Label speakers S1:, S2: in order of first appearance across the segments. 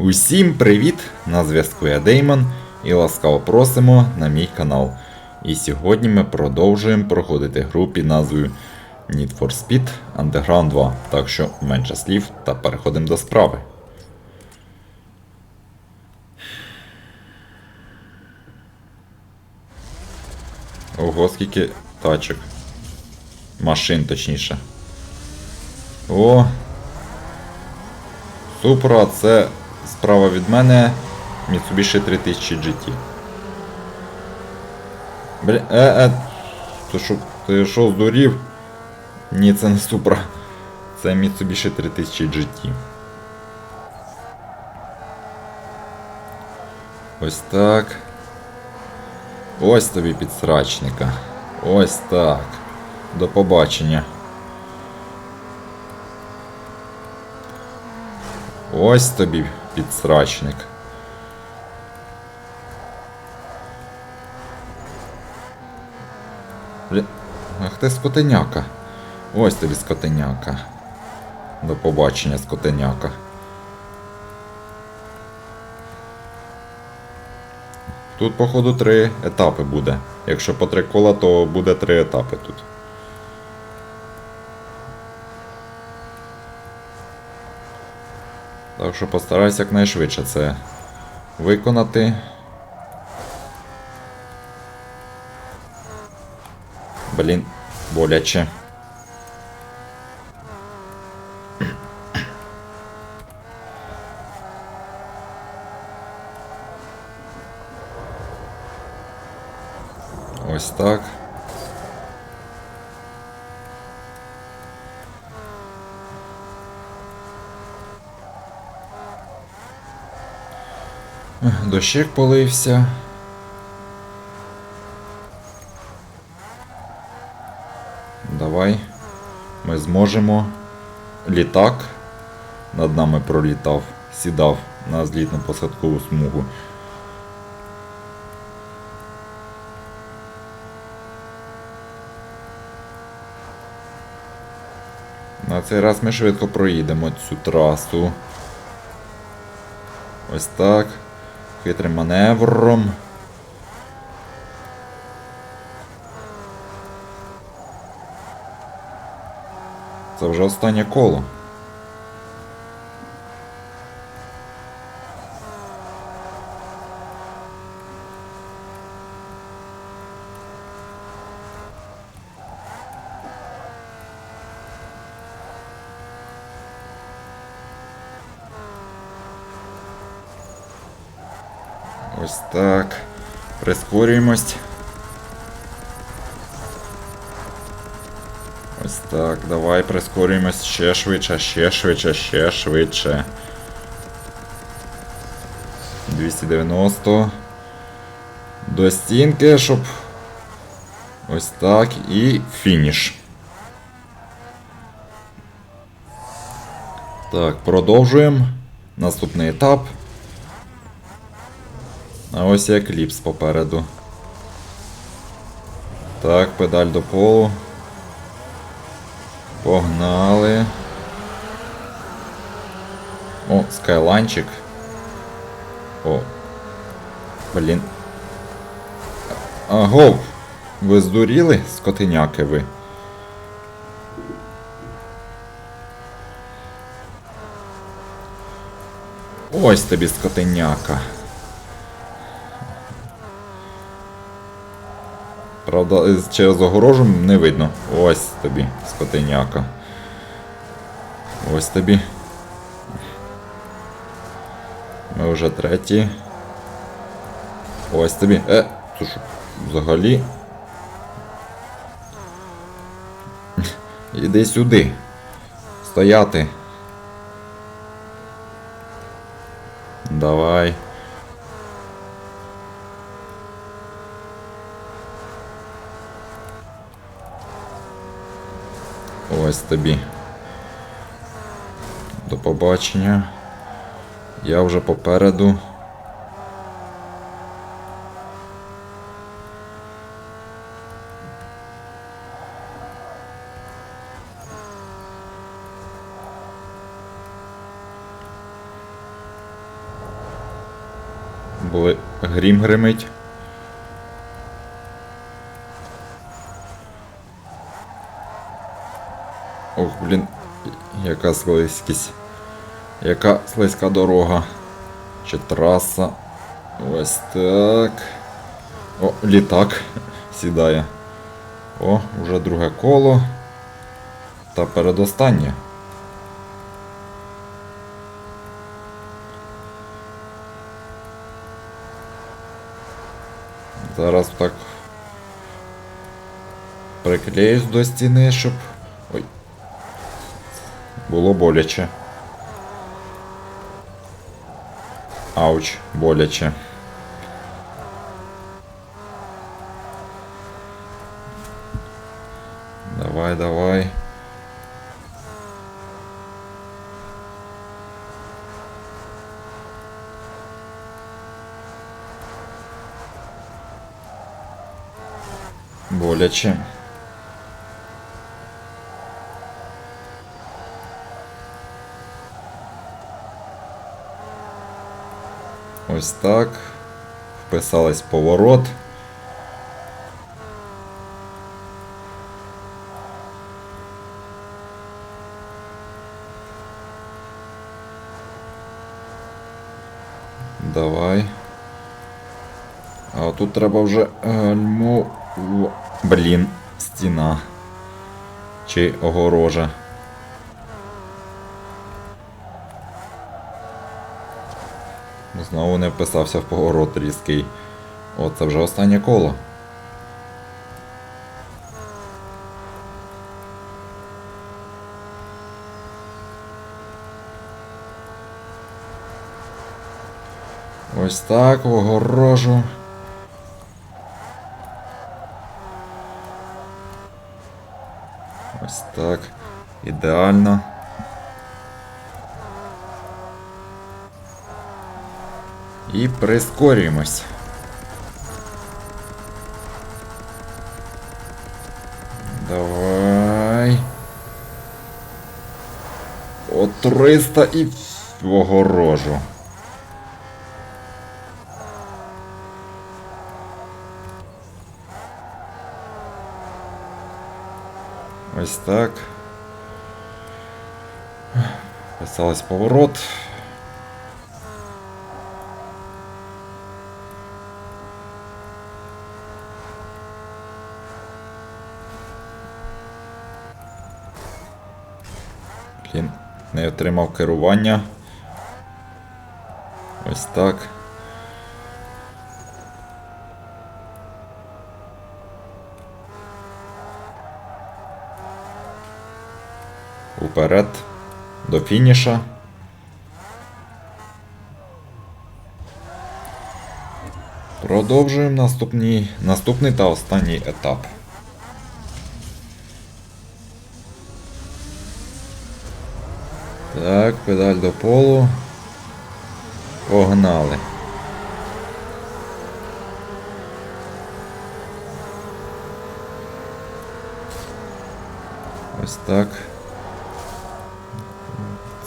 S1: Усім привіт! На зв'язку я Деймон і ласкаво просимо на мій канал. І сьогодні ми продовжуємо проходити гру під назвою Need for Speed Underground 2. Так що менше слів та переходимо до справи. Ого, скільки тачок. Машин точніше. О, Супра, це справа від мене Mitsubishi 3000 GT. Бля, е, е, ти що, ти що здурів? Ні, це не Supra. Це Mitsubishi 3000 GT. Ось так. Ось тобі підсрачника. Ось так. До побачення. Ось тобі підсрачник. Ах ти скотеняка. Ось тобі скотеняка. До побачення, скотеняка. Тут, походу, три етапи буде. Якщо по три кола, то буде три етапи тут. Так що постараюсь якнайшвидше це виконати. Блін, боляче. Ось так. Дощик полився. Давай. Ми зможемо. Літак над нами пролітав, сідав на злітну посадкову смугу. На цей раз ми швидко проїдемо цю трасу. Ось так. Хитрим маневром. Це вже останнє коло. Ось так. Прискорюємось. Ось так, давай прискорюємось ще швидше, ще швидше, ще швидше. 290. До стінки, щоб. Ось так і фініш. Так, продовжуємо. Наступний етап. А ось є кліпс попереду. Так, педаль до полу. Погнали. О, скайланчик. О. Блін. Аго! Ви здуріли, скотиняки ви? Ось тобі скотиняка. Правда, через огорожу не видно. Ось тобі, скотиняка. Ось тобі. Ми вже треті. Ось тобі. Е, що, взагалі. Іди сюди. Стояти. Давай. Ось тобі. До побачення. Я вже попереду. Були... Грім гримить. Ох, блін, яка слизькість. Яка слизька дорога. Чи траса. Ось так. О, літак сідає. О, вже друге коло. Та передостаннє. Зараз так приклеюсь до стіни, щоб. Було боляче. Ауч, боляче. Давай, давай. Боляче. Ось так. Вписались поворот. Давай. А тут треба вже гальмо. О, Блін, стіна. Чи огорожа. Знову не вписався в поворот різкий. О, це вже останнє коло. Ось так, в огорожу. Ось так. Ідеально. І прискорюємось. Давай. О 300 і огорожу. Ось так. Писалось поворот. Блін, не отримав керування. Ось так. Уперед. До фініша. Продовжуємо наступний, наступний та останній етап. Так, педаль до полу. Погнали. Ось так.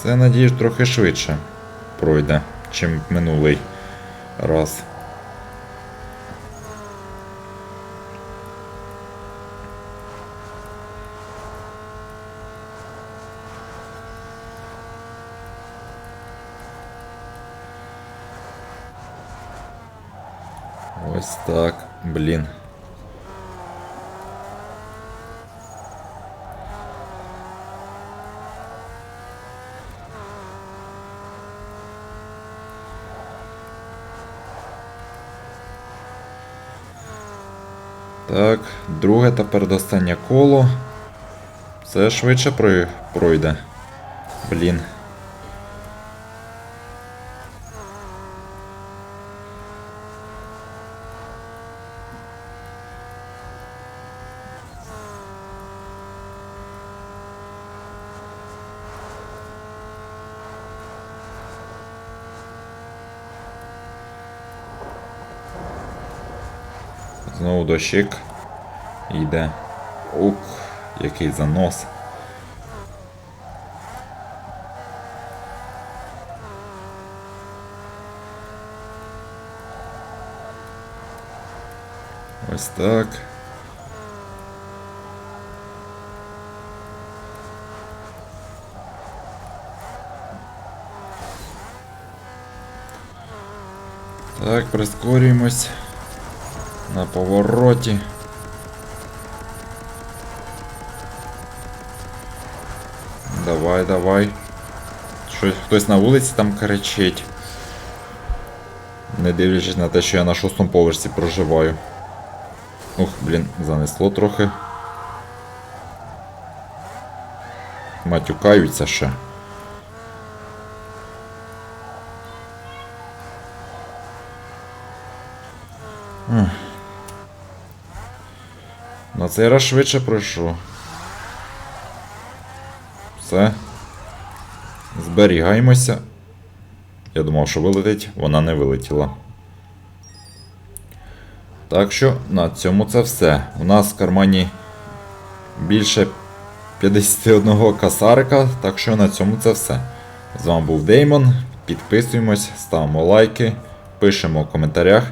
S1: Це, надіюсь, трохи швидше пройде, чим минулий раз. Ось так, блін. Так, друге та передостаннє коло. Це швидше пройде. Блін. Знову дощик йде. Ук, який занос. Ось так. Так, прискорюємось. На повороті. Давай, давай. Щось хтось на вулиці там кричить. Не дивлячись на те, що я на шостому поверсі проживаю. Ух, блін, занесло трохи. Матюкаються ще. Ех. Цей раз швидше пройшов. Все. Зберігаємося. Я думав, що вилетить, вона не вилетіла. Так що на цьому це все. У нас в кармані більше 51 касарика, так що на цьому це все. З вами був Деймон. Підписуємось, ставимо лайки, пишемо в коментарях.